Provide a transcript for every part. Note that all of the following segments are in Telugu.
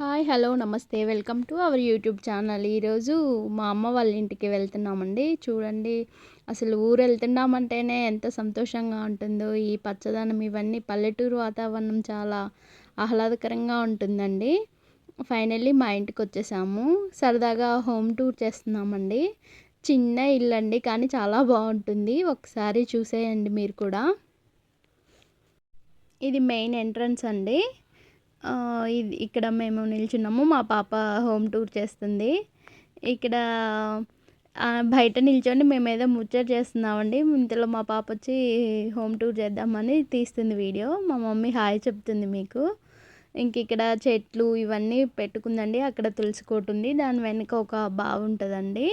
హాయ్ హలో నమస్తే. Welcome to our YouTube channel. ఈరోజు మా అమ్మ వాళ్ళ ఇంటికి వెళ్తున్నామండి. చూడండి అసలు ఊరు వెళ్తున్నామంటేనే ఎంత సంతోషంగా ఉంటుందో. ఈ పచ్చదనం ఇవన్నీ పల్లెటూరు వాతావరణం చాలా ఆహ్లాదకరంగా ఉంటుందండి. ఫైనల్లీ మా ఇంటికి వచ్చేసాము. సరదాగా హోమ్ టూర్ చేస్తున్నామండి. చిన్న ఇల్లు అండి కానీ చాలా బాగుంటుంది. ఒకసారి చూసేయండి మీరు కూడా. ఇది మెయిన్ ఎంట్రన్స్ అండి. ఇది ఇక్కడ మేము నిల్చున్నాము. మా పాప హోమ్ టూర్ చేస్తుంది. ఇక్కడ బయట నిల్చొని మేము ఏదో ముచ్చట చేస్తున్నామండి. ఇంతలో మా పాప వచ్చి హోమ్ టూర్ చేద్దామని తీస్తుంది వీడియో. మా మమ్మీ హాయ్ చెప్తుంది మీకు. ఇంక ఇక్కడ చెట్లు ఇవన్నీ పెట్టుకుందండి. అక్కడ తులసి కోట ఉంది. దాని వెనుక ఒక బావి ఉంటుందండి.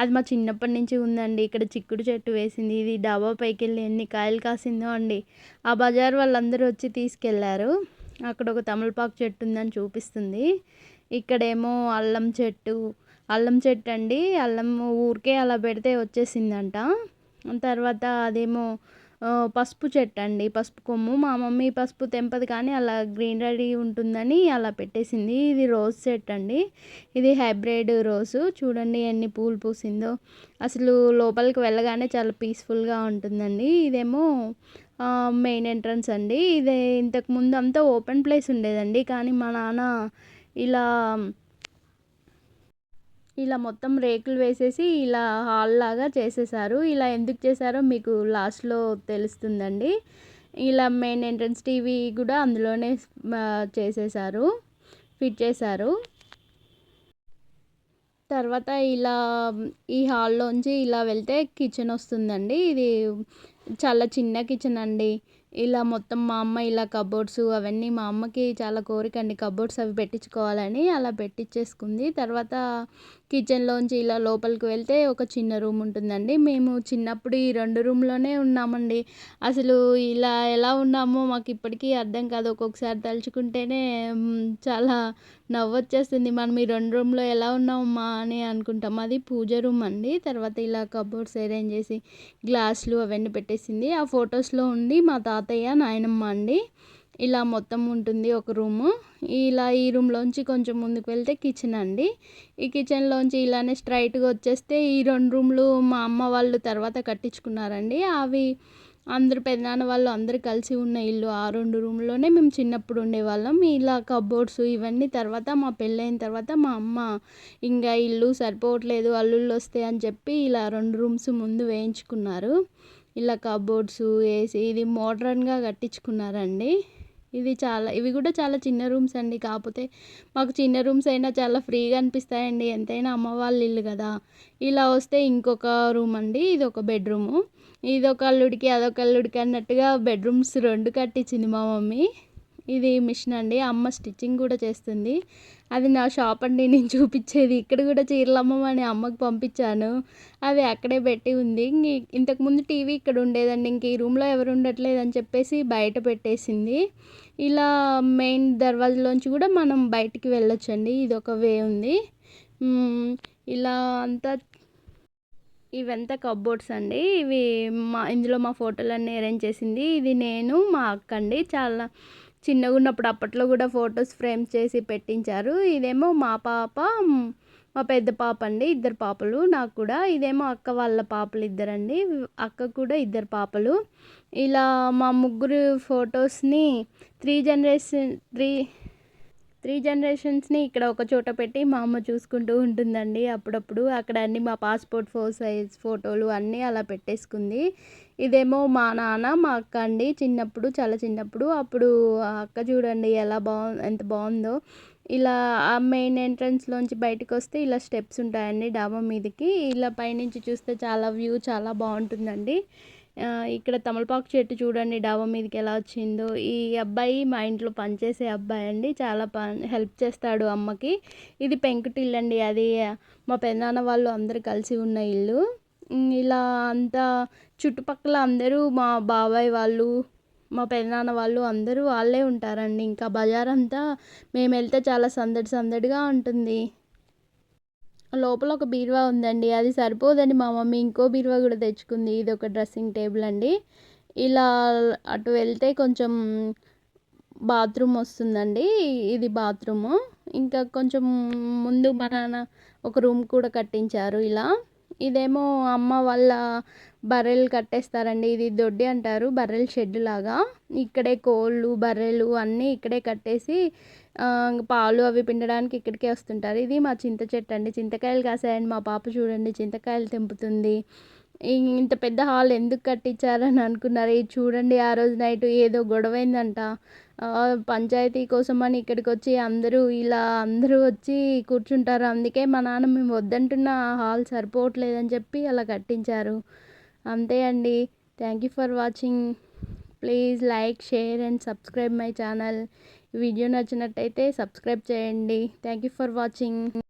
అది మా చిన్నప్పటి నుంచి ఉందండి. ఇక్కడ చిక్కుడు చెట్టు వేసింది. ఇది డాబా పైకి వెళ్ళి ఎన్ని కాయలు కాసిందో అండి. ఆ బజార్ వాళ్ళందరూ వచ్చి తీసుకెళ్ళారు. అక్కడ ఒక తమలపాకు చెట్టు ఉందని చూపిస్తుంది. ఇక్కడేమో అల్లం చెట్టు అల్లం చెట్టు అండి అల్లం ఊరికే అలా పెడితే వచ్చేసిందంట. తర్వాత అదేమో పసుపు చెట్టు అండి పసుపు కొమ్ము. మా మమ్మీ పసుపు తెంపదు కానీ అలా గ్రీనరీ ఉంటుందని అలా పెట్టేసింది. ఇది రోజ్ చెట్టు అండి ఇది హైబ్రిడ్ రోజు. చూడండి ఎన్ని పూలు పూసిందో. అసలు లోపలికి వెళ్ళగానే చాలా పీస్ఫుల్గా ఉంటుందండి. ఇదేమో మెయిన్ ఎంట్రన్స్ అండి. ఇది ఇంతకుముందు అంతా ఓపెన్ ప్లేస్ ఉండేదండి. కానీ మా నాన్న ఇలా ఇలా మొత్తం రేకులు వేసేసి ఇలా హాల్ లాగా చేసేసారు. ఇలా ఎందుకు చేశారో మీకు లాస్ట్లో తెలుస్తుందండి. ఇలా మెయిన్ ఎంట్రన్స్ టీవీ కూడా అందులోనే చేసేసారు. ఫిట్ చేశారు. తర్వాత ఇలా ఈ హాల్లోంచి ఇలా వెళ్తే కిచెన్ వస్తుందండి. ఇది చాలా చిన్న కిచెన్ అండి. ఇలా మొత్తం మా అమ్మ ఇలా కబోర్డ్స్ అవన్నీ మా అమ్మకి చాలా కోరిక అండి కబోర్డ్స్ అవి పెట్టించుకోవాలని అలా పెట్టించేసుకుంది తర్వాత కిచెన్లోంచి ఇలా లోపలికి వెళ్తే ఒక చిన్న రూమ్ ఉంటుందండి. మేము చిన్నప్పుడు ఈ రెండు రూమ్లోనే ఉన్నామండి. అసలు ఇలా ఎలా ఉన్నామో మాకు ఇప్పటికీ అర్థం కాదు. ఒక్కొక్కసారి తలుచుకుంటేనే చాలా నవ్వొచ్చేస్తుంది. మనం ఈ రెండు రూమ్లో ఎలా ఉన్నామమ్మా అని అనుకుంటాం. అది పూజ రూమ్ అండి. తర్వాత ఇలా కబోర్డ్స్ అరేంజ్ చేసి గ్లాసులు అవన్నీ పెట్టేసింది. ఆ ఫొటోస్లో ఉండి మా తాతయ్య నాయనమ్మ అండి. ఇలా మొత్తం ఉంటుంది ఒక రూము. ఇలా ఈ రూమ్లోంచి కొంచెం ముందుకు వెళ్తే కిచెన్ అండి. ఈ కిచెన్లోంచి ఇలానే స్ట్రైట్గా వచ్చేస్తే ఈ రెండు రూమ్లు మా అమ్మ వాళ్ళు తర్వాత కట్టించుకున్నారండి. అవి అందరు పెద్దనాన్న వాళ్ళు అందరు కలిసి ఉన్న ఇల్లు ఆ రెండు రూమ్లోనే మేము చిన్నప్పుడు ఉండేవాళ్ళం. ఇలా కబోర్డ్స్ ఇవన్నీ తర్వాత మా పెళ్ళైన తర్వాత మా అమ్మ ఇంకా ఇల్లు సరిపోవట్లేదు అల్లుళ్ళు వస్తాయి అని చెప్పి ఇలా రెండు రూమ్స్ ముందు వేయించుకున్నారు. ఇలా కబోర్డ్స్ ఏసీ ఇది మోడ్రన్గా కట్టించుకున్నారండి. ఇది చాలా ఇవి కూడా చాలా చిన్న రూమ్స్ అండి. కాకపోతే మాకు చిన్న రూమ్స్ అయినా చాలా ఫ్రీగా అనిపిస్తాయండి. ఎంతైనా అమ్మ వాళ్ళ ఇల్లు కదా. ఇలా వస్తే ఇంకొక రూమ్ అండి. ఇది ఒక బెడ్రూము. ఇది ఒక అల్లుడికి అదొక అల్లుడికి అన్నట్టుగా బెడ్రూమ్స్ రెండు కట్టించింది మా మమ్మీ. ఇది మిషన్ అండి. అమ్మ స్టిచ్చింగ్ కూడా చేస్తుంది. అది నా షాప్ అండి. నేను చూపించేది. ఇక్కడ కూడా చీరలమ్మ అని అమ్మకి పంపించాను. అది అక్కడే పెట్టి ఉంది. ఇంతకుముందు టీవీ ఇక్కడ ఉండేదండి. ఇంక ఈ రూమ్లో ఎవరు ఉండట్లేదు అని చెప్పేసి బయట పెట్టేసింది. ఇలా మెయిన్ దర్వాజలోంచి కూడా మనం బయటికి వెళ్ళొచ్చండి. ఇది ఒక వే ఉంది. ఇలా అంతా ఇవంతా కబ్బోర్డ్స్ అండి. ఇవి మా ఇందులో మా ఫోటోలన్నీ అరేంజ్ చేసింది. ఇది నేను మా అక్క అండి. చాలా చిన్నగా ఉన్నప్పుడు అప్పట్లో కూడా ఫొటోస్ ఫ్రేమ్ చేసి పెట్టించారు. ఇదేమో మా పాప మా పెద్ద పాప అండి ఇద్దరు పాపలు నాకు కూడా. ఇదేమో అక్క వాళ్ళ పాపలు ఇద్దరండి అక్క కూడా ఇద్దరు పాపలు. ఇలా మా ముగ్గురు ఫొటోస్ని త్రీ జనరేషన్ త్రీ త్రీ జనరేషన్స్ని ఇక్కడ ఒక చోట పెట్టి మా అమ్మ చూసుకుంటూ ఉంటుందండి. అప్పుడప్పుడు అక్కడ అన్ని మా పాస్పోర్ట్ ఫోర్ సైజ్ ఫోటోలు అన్నీ అలా పెట్టేసుకుంది. ఇదేమో మా నాన్న మా అక్క అండి. చిన్నప్పుడు చాలా చిన్నప్పుడు. అప్పుడు ఆ అక్క చూడండి ఎలా బాగు ఎంత బాగుందో. ఇలా ఆ మెయిన్ ఎంట్రన్స్లోంచి బయటకు వస్తే ఇలా స్టెప్స్ ఉంటాయండి డాబా మీదకి. ఇలా పైనుంచి చూస్తే చాలా వ్యూ చాలా బాగుంటుందండి. ఇక్కడ తమలపాకు చెట్టు చూడండి డాబా మీదకి ఎలా వచ్చిందో. ఈ అబ్బాయి మా ఇంట్లో పనిచేసే అబ్బాయి అండి. చాలా హెల్ప్ చేస్తాడు అమ్మకి. ఇది పెంకుటిల్లు అండి. అది మా పెదనాన్న వాళ్ళు అందరు కలిసి ఉన్న ఇల్లు. ఇలా అంతా చుట్టుపక్కల అందరూ మా బాబాయ్ వాళ్ళు మా పెదనాన్న వాళ్ళు అందరూ వాళ్ళే ఉంటారండి. ఇంకా బజార్ అంతా మేము వెళ్తే చాలా సందడి సందడిగా ఉంటుంది. లోపల ఒక బీరువా ఉందండి. అది సరిపోదండి. మా మమ్మీ ఇంకో బీరువా కూడా తెచ్చుకుంది. ఇది ఒక డ్రెస్సింగ్ టేబుల్ అండి. ఇలా అటు వెళ్తే కొంచెం బాత్రూమ్ వస్తుందండి. ఇది బాత్రూము. ఇంకా కొంచెం ముందు మా నాన్న ఒక రూమ్ కూడా కట్టించారు ఇలా. ఇదేమో అమ్మ వాళ్ళ బర్రెలు కట్టేస్తారండి. ఇది దొడ్డి అంటారు బర్రెల షెడ్ లాగా. ఇక్కడే కోళ్ళు బర్రెలు అన్నీ ఇక్కడే కట్టేసి పాలు అవి పిండడానికి ఇక్కడికే వస్తుంటారు. ఇది మా చింత చెట్టు అండి. చింతకాయలు కాసాయండి మా పాప చూడండి. చింతకాయలు తెంపుతుంది. ఇంత పెద్ద హాల్ ఎందుకు కట్టించారని అనుకున్నారు. ఇది చూడండి ఆ రోజు నైట్ ఏదో గొడవైందంట. పంచాయతీ కోసం అని ఇక్కడికి వచ్చి అందరూ ఇలా అందరూ వచ్చి కూర్చుంటారు. అందుకే మా నాన్న మేము వద్దంటున్న హాల్ సరిపోవట్లేదని చెప్పి అలా కట్టించారు. అంతే అండి. Thank you for watching please like share and subscribe my channel video నచ్చినట్టయితే సబ్స్క్రైబ్ చేయండి. Thank you for watching